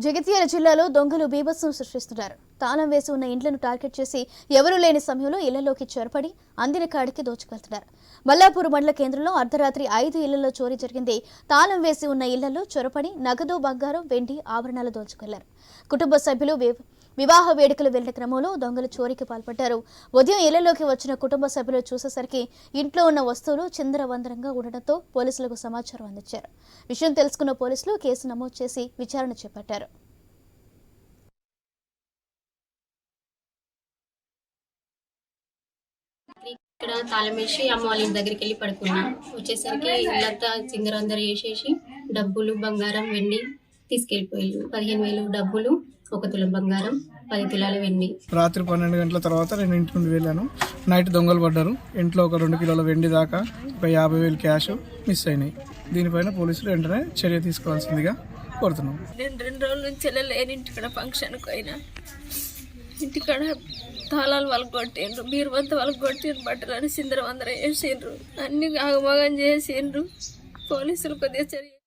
జగిత్యాల జిల్లాలో దొంగలు బీభత్సం సృష్టిస్తున్నారు. తాళం వేసి ఉన్న ఇండ్లను టార్గెట్ చేసి ఎవరూ లేని సమయంలో ఇళ్ళలోకి చొరపడి అందిన కాడికి దోచుకెళ్తున్నారు. మల్లాపూర్ మండల కేంద్రంలో అర్ధరాత్రి ఐదు ఇళ్ళలో చోరీ జరిగింది. తాళం వేసి ఉన్న ఇళ్ళలో చొరపడి నగదు బంగారం వెండి ఆభరణాలు దోచుకెళ్ళారు. కుటుంబ సభ్యులు వి- వివాహ వేడుకలు వెళ్ళిన క్రమంలో దొంగలు చోరీకి పాల్పడ్డారు. ఉదయం ఇళ్ళలోకి వచ్చిన కుటుంబ సభ్యులు చూసేసరికి ఇంట్లో ఉన్న వస్తువులు చిందరవందరంగా ఉండడంతో పోలీసులకు సమాచారం అందించారు. విషయం తెలుసుకున్న పోలీసులు కేసు నమోదు చేసి విచారణ చేపట్టారు. ఇక్కడ తాళం వేసి అమ్మ వాళ్ళ ఇంటి దగ్గరికి వెళ్ళి పడుకున్నా. వచ్చేసరికి ఇల్లంతా చిందరందరూ వేసేసి డబ్బులు బంగారం వెండి తీసుకెళ్ళిపోయారు పదిహేను వేలు డబ్బులు ఒక తులం బంగారం పది తులాల వెండి. రాత్రి పన్నెండు గంటల తర్వాత నేను ఇంటి నుండి వెళ్ళాను. నైట్ దొంగలు పడ్డారు. ఇంట్లో ఒక రెండు కిలోల వెండి దాకా ఒక యాభై వేలు క్యాష్ మిస్ అయినాయి. దీనిపైన పోలీసులు వెంటనే చర్య తీసుకోవాల్సిందిగా కోరుతున్నాం. నేను రెండు రోజుల నుంచి వెళ్ళలేని ఇంటికాడ ఫంక్షన్కి పోయినా. ఇంటికాడ తాళాలు వాళ్ళకి కొట్టిండ్రు బీరువంత వాళ్ళకి కొట్టిండ్రు బట్టలు అని సిందరం అందరూ వేసిండ్రు. అన్ని ఆగమగం చేసిండ్రు. పోలీసులు కొద్దిగా చర్య